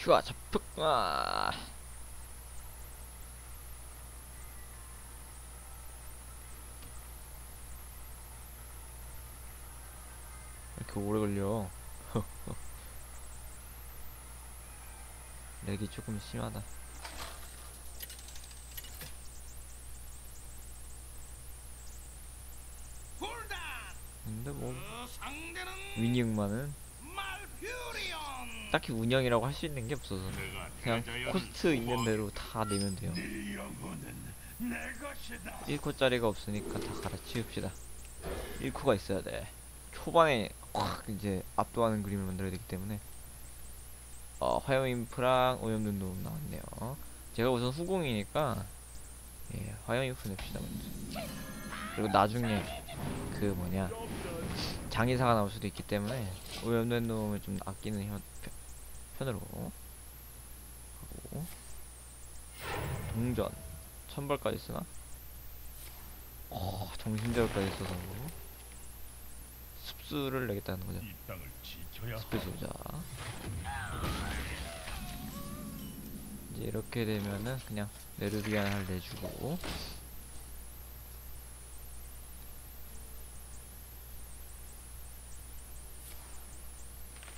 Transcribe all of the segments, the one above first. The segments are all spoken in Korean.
휴가 잡흑 아. 이렇게 오래 걸려? 렉이 조금 심하다. 근데 뭐그 위닝만은? 말퓨리온 딱히 운영이라고 할 수 있는 게 없어서 그냥 코스트 있는 대로 다 내면 돼요. 네 영혼은 내 것이다. 1코짜리가 없으니까 다 갈아치웁시다. 1코가 있어야 돼. 초반에 확 이제 압도하는 그림을 만들어야 되기 때문에. 어, 화염 인프랑 오염된도 나왔네요. 제가 우선 후공이니까 예, 화염 인프 냅시다 먼저. 그리고 나중에 그 뭐냐 장의사가 나올 수도 있기 때문에 오염된 놈을 좀 아끼는 현, 편- 편으로 하고 동전 천벌까지 쓰나? 어, 정신적으로까지 써서 습수를 내겠다는 거죠. 쏘자. 이제 이렇게 되면은 그냥 네르비안을 내주고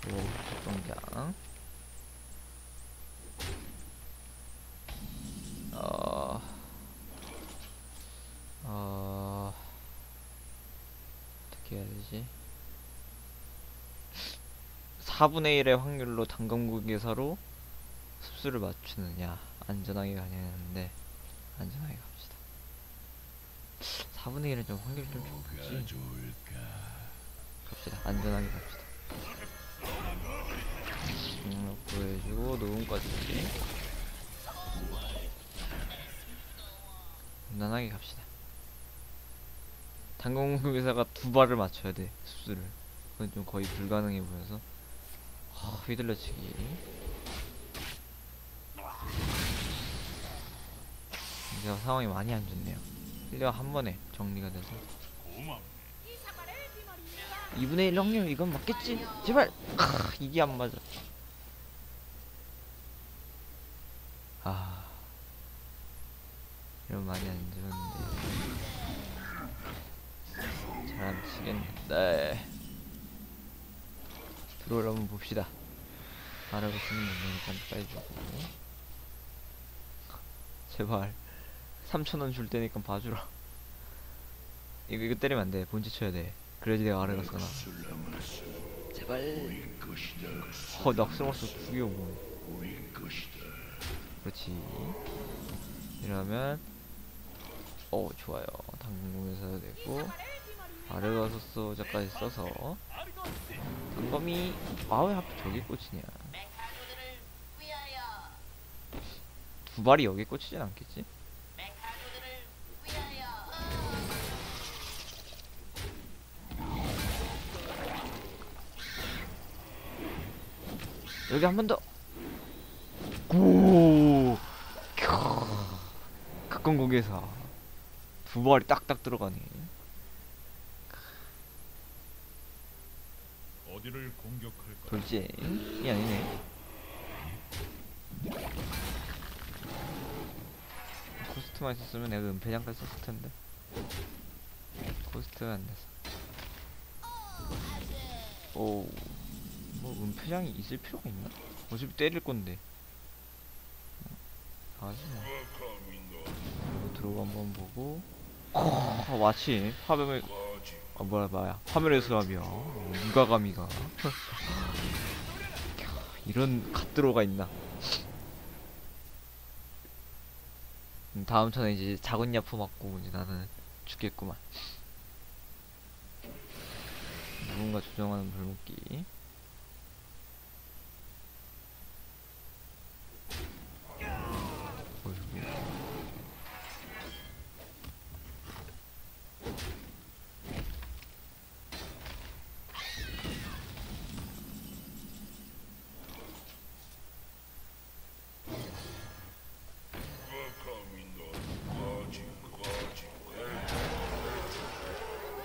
오, 적동장. 어, 어, 되지? 4분의 1의 확률로 단검국에서로 습수를 맞추느냐. 안전하게 가냐는데 안전하게 갑시다. 4분의 1은 좀 확률 좀 적지. 갑시다. 안전하게 갑시다. 중력 구해주고 녹음까지 무난하게 갑시다 단검국에서가 두 발을 맞춰야 돼 습수를 그건 좀 거의 불가능해 보여서. 아, 휘둘러치기. 이제 상황이 많이 안 좋네요. 1년 한 번에 정리가 돼서. 고맙 2분의 1 확률 이건 맞겠지? 제발! 아, 이게 안 맞아. 아. 이러면 많이 안 좋은데 안 치겠네. 들어올 한번 봅시다. 말하고 쓰는 문제 일단 빼주고 제발. 3천원 줄 테니까 봐주라. 이거 이거 때리면 안돼. 본체 쳐야 돼. 그래야지 내가 아래 나. 제발. 어 낙스마스 죽여 뭐 그렇지. 이러면 어 좋아요. 당근공에서 되고 아래 가서 소자까지 써서 단검이 아왜 하필 저기 꽂히냐 두 발이 여기 꽂히진 않겠지? 여기 한 번 더. 오. 캬. 가끔 거기에서 두 발이 딱딱 들어가네. 어디를 공격할까 돌진이 아니네. 코스트만 있었으면 내가 은폐장까지 썼을 텐데. 코스트가 안 돼서. 오. 뭐 은폐장이 있을 필요가 있나? 어차피 때릴 건데. 어, 하지 뭐. 이거 들어가 한번 보고. 어, 마침 화면을 아 뭐야 뭐야. 화면의 수압이야 어, 누가 감이가. 이런 갓들어가 있나? 음, 다음 턴에 이제 작은 야프 맞고 이제 나는 죽겠구만. 누군가 조정하는 불목기 어이구.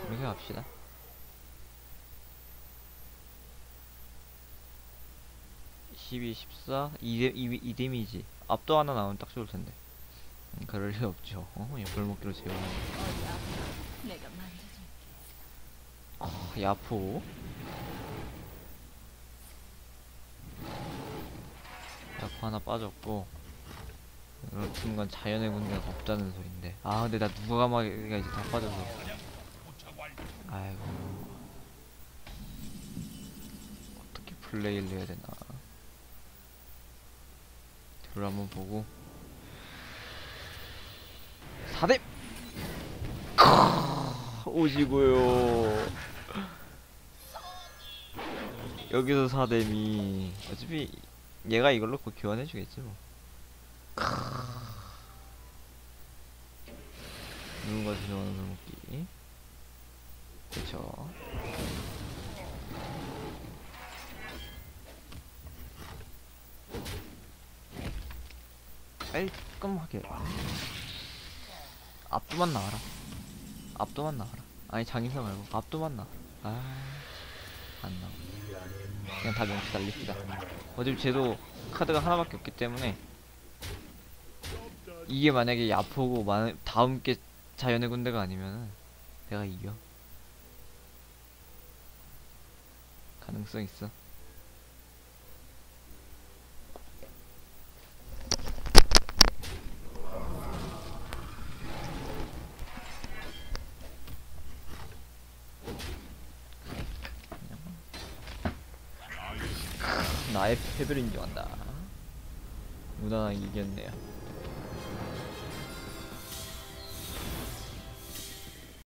이렇게 갑시다. 12, 14, 2, 2, 2 데미지. 압도 하나 나오면 딱 좋을 텐데. 음, 그럴 리 없죠. 어, 옆을 먹기로 재우는. 어, 야포. 야포 하나 빠졌고. 그렇은 건 자연의 군대가 없다는 소린데. 아, 근데 나 누가 막가 이제 다 빠져서. 아이고. 어떻게 플레이를 해야 되나. 둘 한번 보고. 4대! 오지고요. 여기서 4댐이 어차피 얘가 이걸로 곧 교환해주겠지 뭐. 누군가 좋아하는 골목기. 그쵸. 깔끔하게. 앞도만 나와라. 앞도만 나와라. 아니 장인사 말고 앞도만 나와라. 아, 안 나와. 그냥 다 명치 달립시다. 어차피 쟤도 카드가 하나밖에 없기 때문에 이게 만약에 야포고 만 다음 게 자연의 군대가 아니면은 내가 이겨. 가능성 있어. 나의 패배를 인정한다. 무난하게 이겼네요.